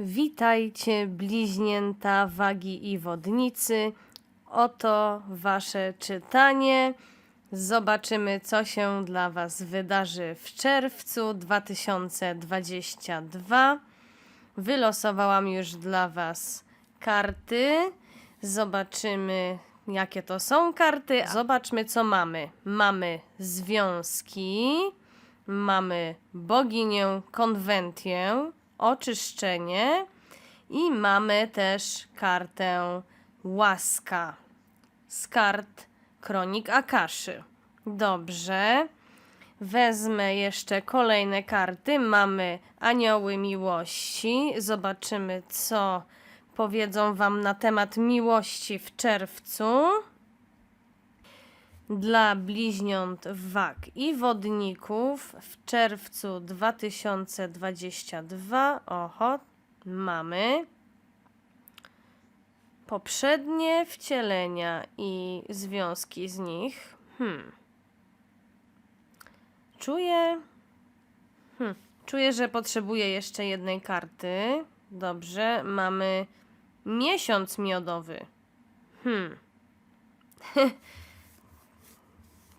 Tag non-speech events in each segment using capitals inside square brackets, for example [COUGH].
Witajcie, bliźnięta wagi i wodnicy. Oto wasze czytanie. Zobaczymy, co się dla was wydarzy w czerwcu 2022. Wylosowałam już dla was karty. Zobaczymy, jakie to są karty. Zobaczmy, co mamy. Mamy związki, mamy boginię konwentię, oczyszczenie i mamy też kartę łaska z kart kronik Akaszy. Dobrze. Wezmę jeszcze kolejne karty. Mamy anioły miłości. Zobaczymy, co powiedzą Wam na temat miłości w czerwcu. Dla bliźniąt wag i wodników w czerwcu 2022. Oho, mamy poprzednie wcielenia i związki z nich. Hmm. Czuję. Hmm. Czuję, że potrzebuję jeszcze jednej karty. Dobrze, mamy miesiąc miodowy. Hmm. [LAUGHS]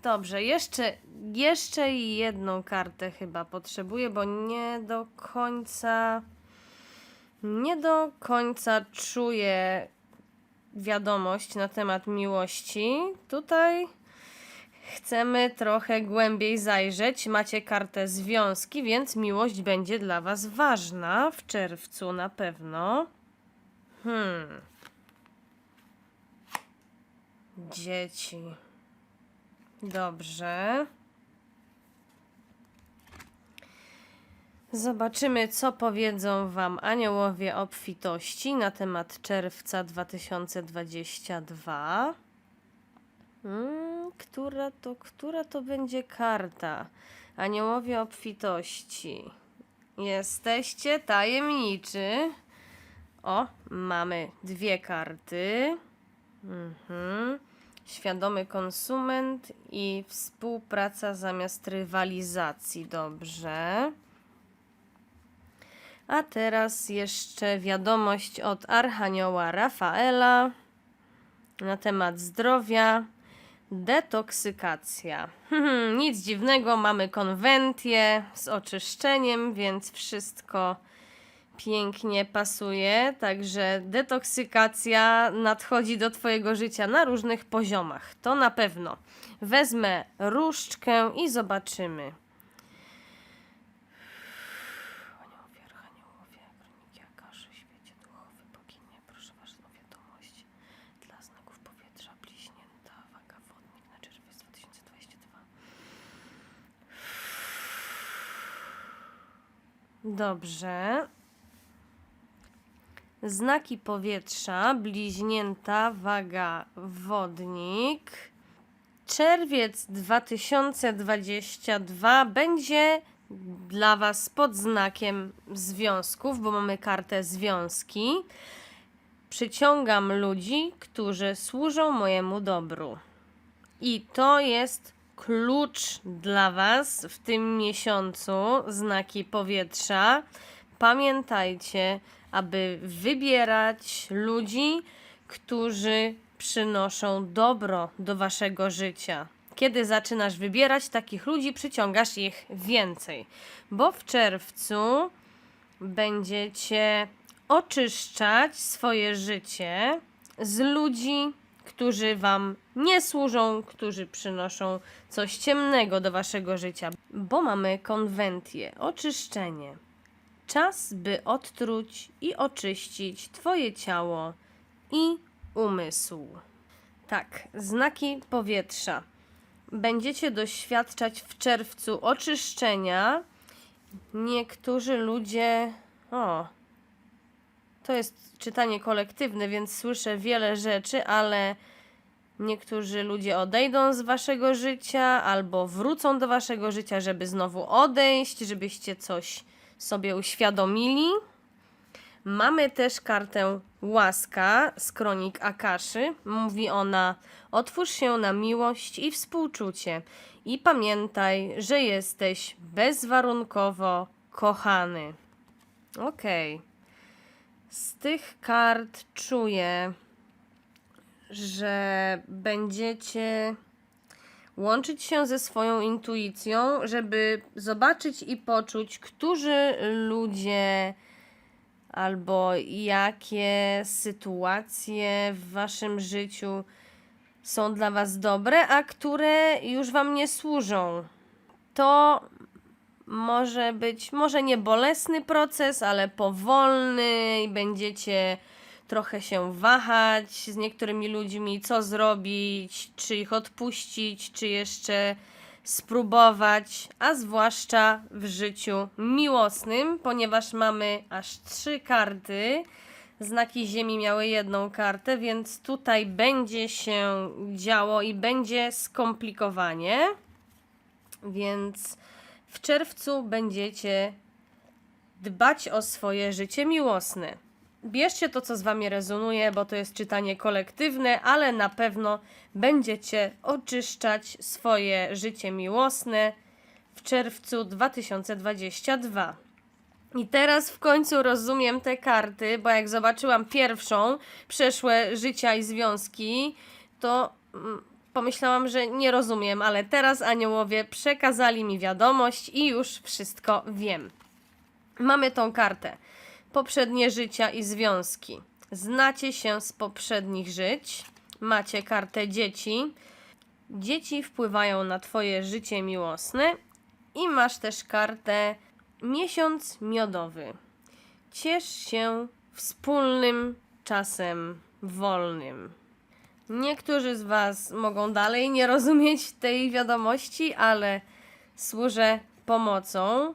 Dobrze, jeszcze, jeszcze jedną kartę chyba potrzebuję, bo nie do końca. Nie do końca czuję wiadomość na temat miłości. Tutaj chcemy trochę głębiej zajrzeć. Macie kartę związki, więc miłość będzie dla Was ważna w czerwcu na pewno. Hmm. Dzieci. Dobrze. Zobaczymy, co powiedzą Wam aniołowie obfitości na temat czerwca 2022. Hmm, która, to, która to będzie karta? Aniołowie obfitości. Jesteście tajemniczy. O, mamy dwie karty. Mhm. Świadomy konsument i współpraca zamiast rywalizacji. Dobrze. A teraz jeszcze wiadomość od Archanioła Rafaela na temat zdrowia. Detoksykacja. [LAUGHS] Nic dziwnego, mamy konwentię z oczyszczeniem, więc wszystko pięknie pasuje. Także detoksykacja nadchodzi do Twojego życia na różnych poziomach. To na pewno. Wezmę różdżkę i zobaczymy. Aniołowie, archaniołowie, kroniki Akaszy, świecie duchowy, boginie, proszę Was o wiadomość dla znaków powietrza, bliźnięta, waga, wodnik na czerwiec 2022. Dobrze. Znaki powietrza, bliźnięta, waga, wodnik. Czerwiec 2022 będzie dla Was pod znakiem związków, bo mamy kartę związki. Przyciągam ludzi, którzy służą mojemu dobru. I to jest klucz dla Was w tym miesiącu, znaki powietrza. Pamiętajcie, aby wybierać ludzi, którzy przynoszą dobro do Waszego życia. Kiedy zaczynasz wybierać takich ludzi, przyciągasz ich więcej, bo w czerwcu będziecie oczyszczać swoje życie z ludzi, którzy Wam nie służą, którzy przynoszą coś ciemnego do Waszego życia, bo mamy konwentię, oczyszczenie. Czas, by odtruć i oczyścić Twoje ciało i umysł. Tak, znaki powietrza. Będziecie doświadczać w czerwcu oczyszczenia. Niektórzy ludzie. O, to jest czytanie kolektywne, więc słyszę wiele rzeczy, ale niektórzy ludzie odejdą z waszego życia albo wrócą do waszego życia, żeby znowu odejść, żebyście coś sobie uświadomili. Mamy też kartę Łaska z kronik Akaszy. Mówi ona: Otwórz się na miłość i współczucie i pamiętaj, że jesteś bezwarunkowo kochany. Okej. Z tych kart czuję, że będziecie łączyć się ze swoją intuicją, żeby zobaczyć i poczuć, którzy ludzie albo jakie sytuacje w waszym życiu są dla was dobre, a które już wam nie służą. To może być, może nie bolesny proces, ale powolny i będziecie trochę się wahać z niektórymi ludźmi, co zrobić, czy ich odpuścić, czy jeszcze spróbować, a zwłaszcza w życiu miłosnym, ponieważ mamy aż trzy karty. Znaki Ziemi miały jedną kartę, więc tutaj będzie się działo i będzie skomplikowanie. Więc w czerwcu będziecie dbać o swoje życie miłosne. Bierzcie to, co z Wami rezonuje, bo to jest czytanie kolektywne, ale na pewno będziecie oczyszczać swoje życie miłosne w czerwcu 2022. I teraz w końcu rozumiem te karty, bo jak zobaczyłam pierwszą, przeszłe życia i związki, to mm, pomyślałam, że nie rozumiem, ale teraz aniołowie przekazali mi wiadomość i już wszystko wiem. Mamy tą kartę. Poprzednie życia i związki. Znacie się z poprzednich żyć. Macie kartę dzieci. Dzieci wpływają na Twoje życie miłosne. I masz też kartę miesiąc miodowy. Ciesz się wspólnym czasem wolnym. Niektórzy z Was mogą dalej nie rozumieć tej wiadomości, ale służę pomocą.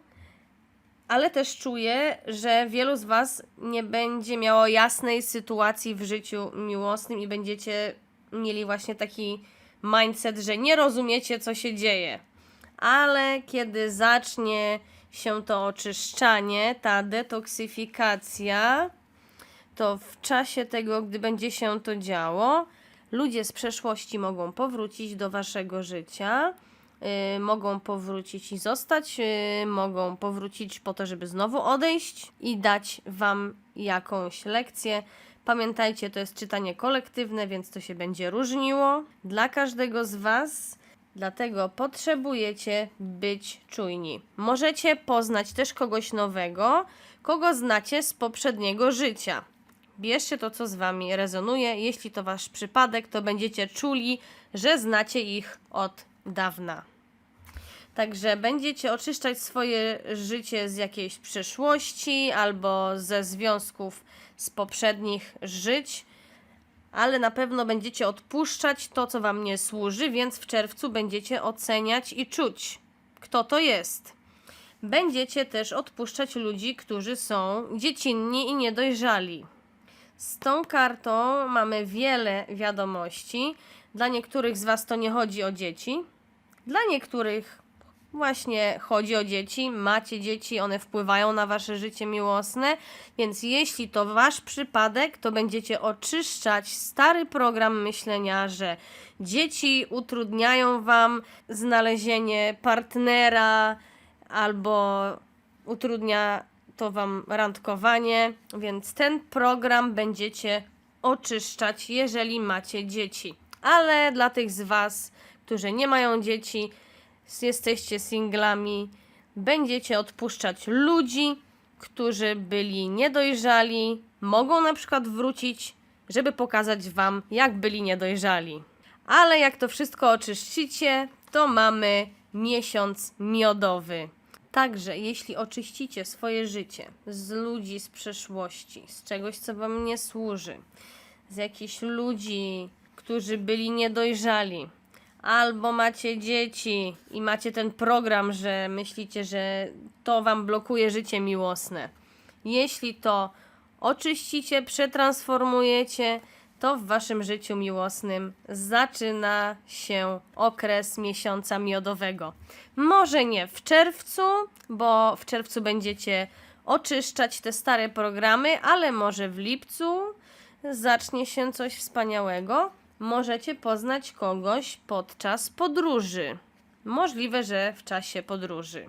Ale też czuję, że wielu z Was nie będzie miało jasnej sytuacji w życiu miłosnym i będziecie mieli właśnie taki mindset, że nie rozumiecie, co się dzieje. Ale kiedy zacznie się to oczyszczanie, ta detoksyfikacja, to w czasie tego, gdy będzie się to działo, ludzie z przeszłości mogą powrócić do waszego życia, mogą powrócić i zostać, yy, mogą powrócić po to, żeby znowu odejść i dać wam jakąś lekcję. Pamiętajcie, to jest czytanie kolektywne, więc to się będzie różniło dla każdego z was. Dlatego potrzebujecie być czujni. Możecie poznać też kogoś nowego, kogo znacie z poprzedniego życia. Bierzcie to, co z wami rezonuje. Jeśli to wasz przypadek, to będziecie czuli, że znacie ich od dawna. Także będziecie oczyszczać swoje życie z jakiejś przeszłości albo ze związków z poprzednich żyć, ale na pewno będziecie odpuszczać to, co wam nie służy, więc w czerwcu będziecie oceniać i czuć, kto to jest. Będziecie też odpuszczać ludzi, którzy są dziecinni i niedojrzali. Z tą kartą mamy wiele wiadomości. Dla niektórych z Was to nie chodzi o dzieci, dla niektórych właśnie chodzi o dzieci, macie dzieci, one wpływają na Wasze życie miłosne, więc jeśli to Wasz przypadek, to będziecie oczyszczać stary program myślenia, że dzieci utrudniają Wam znalezienie partnera albo utrudnia to Wam randkowanie, więc ten program będziecie oczyszczać, jeżeli macie dzieci. Ale dla tych z Was, którzy nie mają dzieci, jesteście singlami, będziecie odpuszczać ludzi, którzy byli niedojrzali, mogą na przykład wrócić, żeby pokazać Wam, jak byli niedojrzali. Ale jak to wszystko oczyścicie, to mamy miesiąc miodowy. Także, jeśli oczyścicie swoje życie z ludzi z przeszłości, z czegoś, co Wam nie służy, z jakichś ludzi, którzy byli niedojrzali, albo macie dzieci i macie ten program, że myślicie, że to Wam blokuje życie miłosne. Jeśli to oczyścicie, przetransformujecie, to w Waszym życiu miłosnym zaczyna się okres miesiąca miodowego. Może nie w czerwcu, bo w czerwcu będziecie oczyszczać te stare programy, ale może w lipcu zacznie się coś wspaniałego. Możecie poznać kogoś podczas podróży. Możliwe, że w czasie podróży.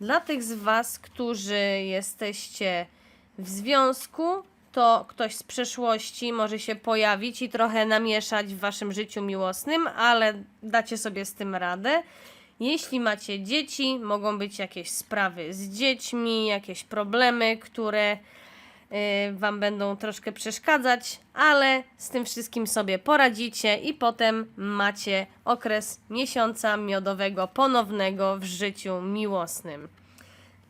Dla tych z Was, którzy jesteście w związku, to ktoś z przeszłości może się pojawić i trochę namieszać w waszym życiu miłosnym, ale dacie sobie z tym radę. Jeśli macie dzieci, mogą być jakieś sprawy z dziećmi, jakieś problemy, które Wam będą troszkę przeszkadzać, ale z tym wszystkim sobie poradzicie i potem macie okres miesiąca miodowego ponownego w życiu miłosnym.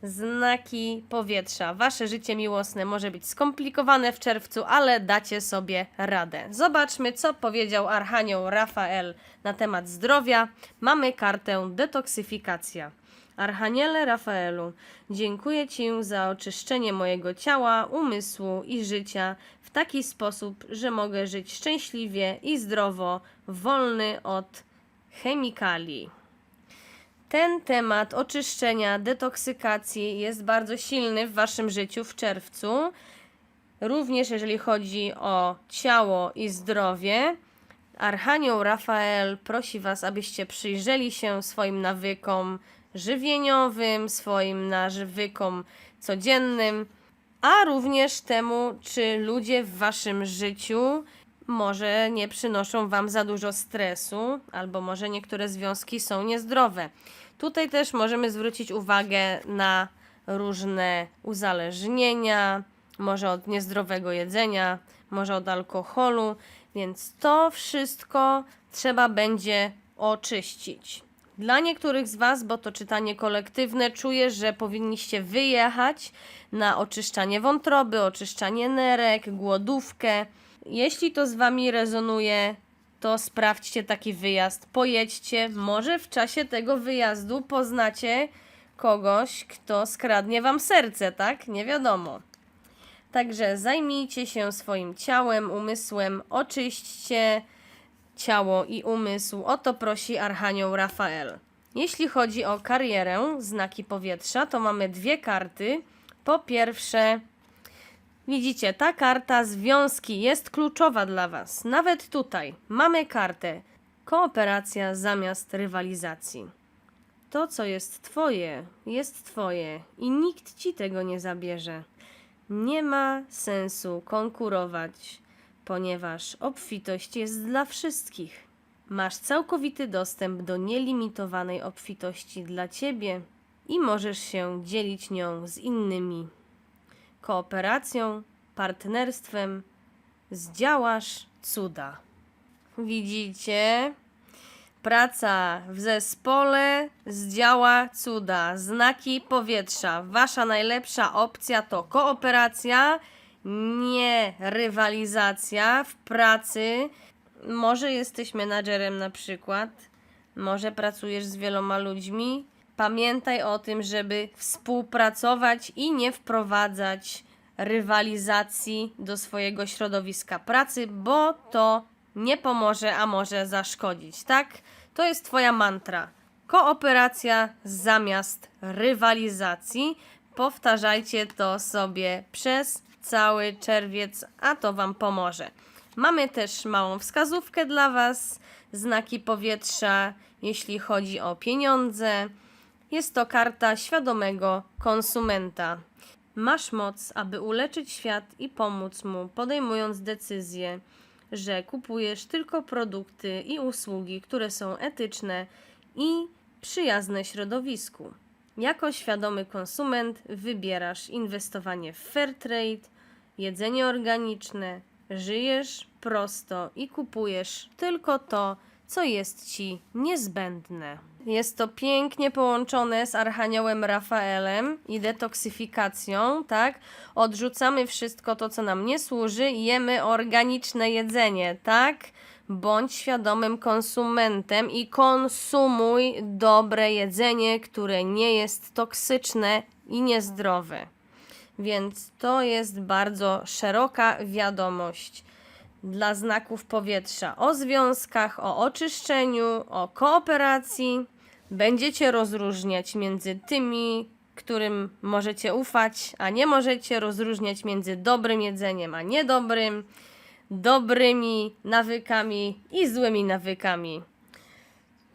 Znaki powietrza. Wasze życie miłosne może być skomplikowane w czerwcu, ale dacie sobie radę. Zobaczmy, co powiedział Archanioł Rafael na temat zdrowia. Mamy kartę detoksyfikacja. Archaniele Rafaelu, dziękuję Ci za oczyszczenie mojego ciała, umysłu i życia w taki sposób, że mogę żyć szczęśliwie i zdrowo, wolny od chemikali. Ten temat oczyszczenia, detoksykacji jest bardzo silny w Waszym życiu w czerwcu. Również jeżeli chodzi o ciało i zdrowie, Archanioł Rafael prosi Was, abyście przyjrzeli się swoim nawykom żywieniowym, swoim nawykom codziennym, a również temu, czy ludzie w Waszym życiu może nie przynoszą Wam za dużo stresu, albo może niektóre związki są niezdrowe. Tutaj też możemy zwrócić uwagę na różne uzależnienia, może od niezdrowego jedzenia, może od alkoholu, więc to wszystko trzeba będzie oczyścić. Dla niektórych z Was, bo to czytanie kolektywne, czuję, że powinniście wyjechać na oczyszczanie wątroby, oczyszczanie nerek, głodówkę. Jeśli to z Wami rezonuje, to sprawdźcie taki wyjazd, pojedźcie. Może w czasie tego wyjazdu poznacie kogoś, kto skradnie Wam serce, tak? Nie wiadomo. Także zajmijcie się swoim ciałem, umysłem, oczyśćcie ciało i umysł. O to prosi Archanioł Rafael. Jeśli chodzi o karierę, znaki powietrza, to mamy dwie karty. Po pierwsze, widzicie, ta karta związki jest kluczowa dla Was. Nawet tutaj mamy kartę kooperacja zamiast rywalizacji. To, co jest Twoje, jest Twoje i nikt Ci tego nie zabierze. Nie ma sensu konkurować, ponieważ obfitość jest dla wszystkich. Masz całkowity dostęp do nielimitowanej obfitości dla ciebie i możesz się dzielić nią z innymi. Kooperacją, partnerstwem zdziałasz cuda. Widzicie? Praca w zespole zdziała cuda. Znaki powietrza. Wasza najlepsza opcja to kooperacja, nie rywalizacja w pracy. Może jesteś menadżerem na przykład, może pracujesz z wieloma ludźmi. Pamiętaj o tym, żeby współpracować i nie wprowadzać rywalizacji do swojego środowiska pracy, bo to nie pomoże, a może zaszkodzić, tak? To jest Twoja mantra. Kooperacja zamiast rywalizacji. Powtarzajcie to sobie przez cały czerwiec, a to Wam pomoże. Mamy też małą wskazówkę dla Was, znaki powietrza, jeśli chodzi o pieniądze. Jest to karta świadomego konsumenta. Masz moc, aby uleczyć świat i pomóc mu, podejmując decyzję, że kupujesz tylko produkty i usługi, które są etyczne i przyjazne środowisku. Jako świadomy konsument wybierasz inwestowanie w fair trade, jedzenie organiczne, żyjesz prosto i kupujesz tylko to, co jest ci niezbędne. Jest to pięknie połączone z Archaniołem Rafaelem i detoksyfikacją, tak? Odrzucamy wszystko to, co nam nie służy jemy organiczne jedzenie, tak? Bądź świadomym konsumentem i konsumuj dobre jedzenie, które nie jest toksyczne i niezdrowe. Więc to jest bardzo szeroka wiadomość dla znaków powietrza o związkach, o oczyszczeniu, o kooperacji. Będziecie rozróżniać między tymi, którym możecie ufać, a nie możecie rozróżniać między dobrym jedzeniem, a niedobrym, dobrymi nawykami i złymi nawykami.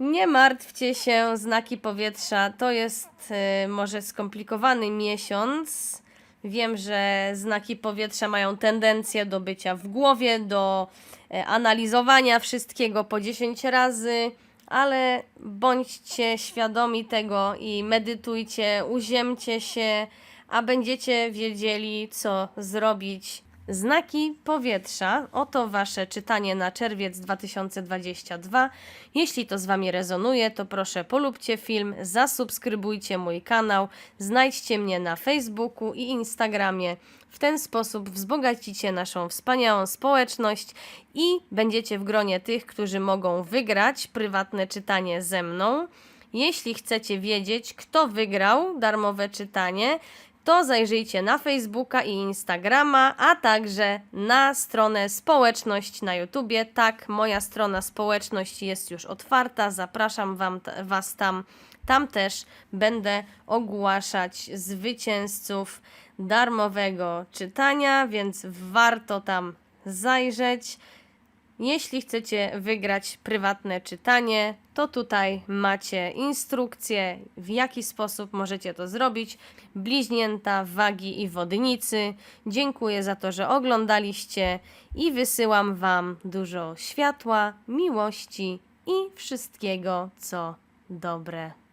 Nie martwcie się, znaki powietrza to jest y, może skomplikowany miesiąc, Wiem, że znaki powietrza mają tendencję do bycia w głowie, do e, analizowania wszystkiego po 10 razy, ale bądźcie świadomi tego i medytujcie, uziemcie się, a będziecie wiedzieli, co zrobić. Znaki powietrza. Oto Wasze czytanie na czerwiec 2022. Jeśli to z Wami rezonuje, to proszę polubcie film, zasubskrybujcie mój kanał, znajdźcie mnie na Facebooku i Instagramie. W ten sposób wzbogacicie naszą wspaniałą społeczność i będziecie w gronie tych, którzy mogą wygrać prywatne czytanie ze mną. Jeśli chcecie wiedzieć, kto wygrał darmowe czytanie, to zajrzyjcie na Facebooka i Instagrama, a także na stronę społeczność na YouTubie. Tak, moja strona społeczność jest już otwarta. Zapraszam wam, Was tam. Tam też będę ogłaszać zwycięzców darmowego czytania, więc warto tam zajrzeć. Jeśli chcecie wygrać prywatne czytanie, to tutaj macie instrukcję, w jaki sposób możecie to zrobić. Bliźnięta, wagi i wodnicy. Dziękuję za to, że oglądaliście i wysyłam Wam dużo światła, miłości i wszystkiego, co dobre.